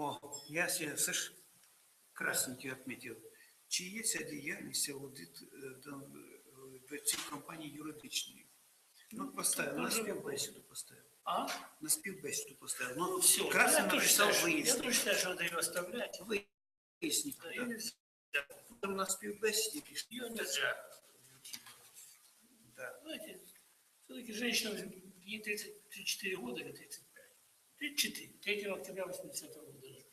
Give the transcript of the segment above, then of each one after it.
О, я себе ж красненький отметил. Чи є ця діяльність аудит е, е, в цій компанії юридичної? Ну, поставив, на співбесіду поставив. А? На співбесіду поставив. Ну, Все. красно написав считаю, я вияснити. тоже считаю, что надо ее оставлять. Виясніть. Да, да. и нельзя. Там на співбесіді пішли. Ее нельзя. Да. Знаете, все-таки женщина, ей 34 года или 35. 34. 3 октября 80 года рождения.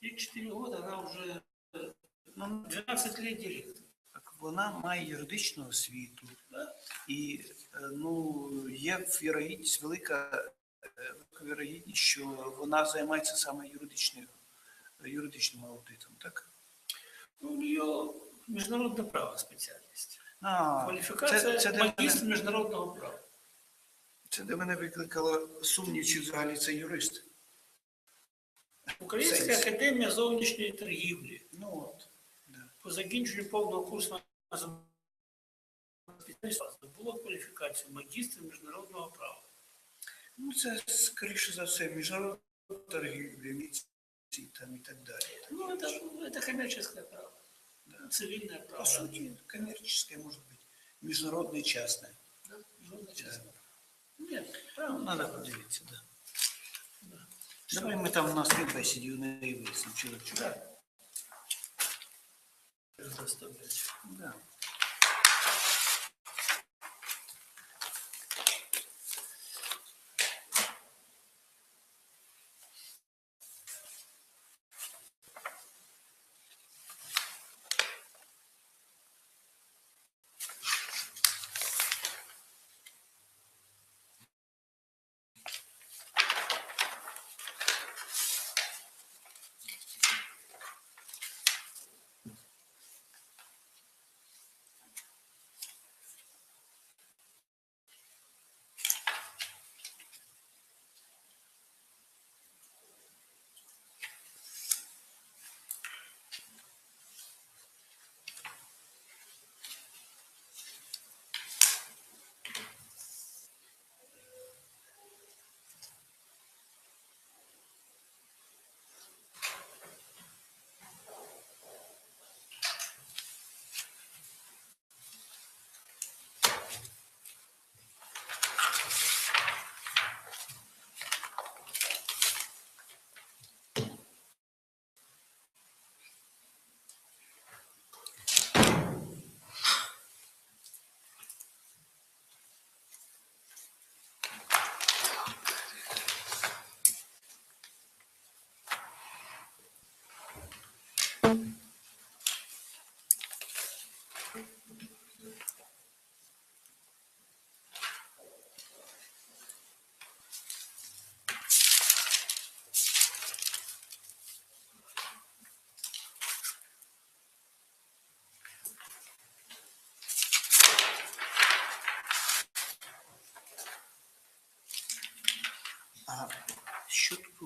34 года она уже э, Ну, 12 лет директор. так вона має юридичну освіту. Да? І е, ну, є вірогідність, велика, е, велика вірогідність, що вона займається саме юридичною, юридичним аудитом, так? Ну, у нее международное право специальность. А, Квалификация це, це, мене, международного права. це де мене викликало сумнів, чи взагалі це юрист. Українська Сенс. академія зовнішньої торгівлі. Ну от. Да. По закінченню повного курсу було кваліфікацію магістра міжнародного права. Ну, це, скоріше за все, міжнародна торгівля, міцні там і так далі. Ну, это, это коммерческое право. Цивильное право. По суті, коммерческое может быть, міжнародне, частне. Да, международное частное право. Нет, право. Ну, надо подивитися, да. Давай ми там на співбесіді у неї вияснимо, чи до чого. Да. Заставлять. Да.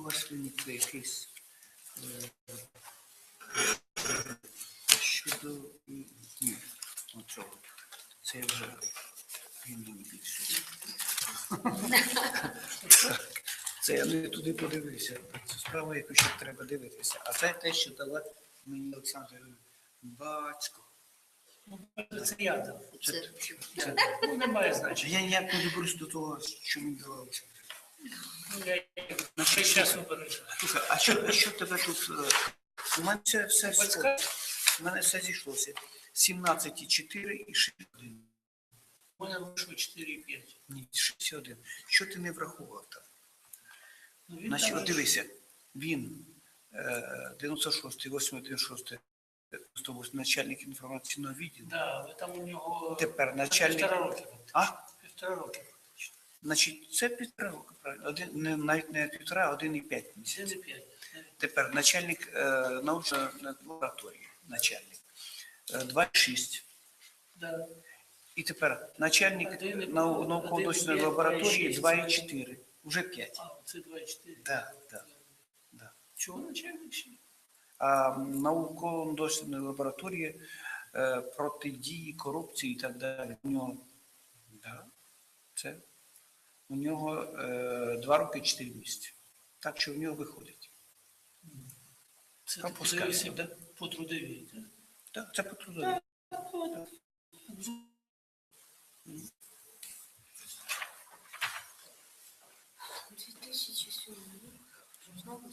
Виникло якийсь е, щодо м, ні. Це вже він більше. Це я не туди подивився. Це справа, яку ще треба дивитися. А це те, що дала мені Олександр Бацько. Ну, це я дав. Це, це. Ну, немає значення. я ніяк не доберусь до того, що мені дала Олександр. Ну, я на цей час вибережу. Слухай, а що, а що тебе тут? е, У мене все, все, Батька? у мене все зійшлося. 17,4 і 6,1. У мене вийшло 4,5. Ні, 6,1. Що ти не врахував там? Ну, він Значить, там от дивися, він е, 96, 8, 96, 108, начальник інформаційного відділу. Да, але там у нього Тепер начальник- півтора роки. А? Півтора роки. Значить, це півтора року, правильно? Один, не, навіть не півтора, а один і п'ять місяців. Тепер начальник е, научної лабораторії, начальник. Е, 2,6. Да. І тепер начальник Один нау- науково-дослідної один лабораторії п'ять, 2,4. Уже 5. А, це 2,4. Да, да, да. Чого начальник ще? А науково-дослідної лабораторії е, протидії корупції і так далі. У нього, да, це, у нього е, 2 роки 4 місяці. Так що в нього виходить. Це Там подивися да? по трудовій. так? Так, це по трудовій. Дві тисячі. Знову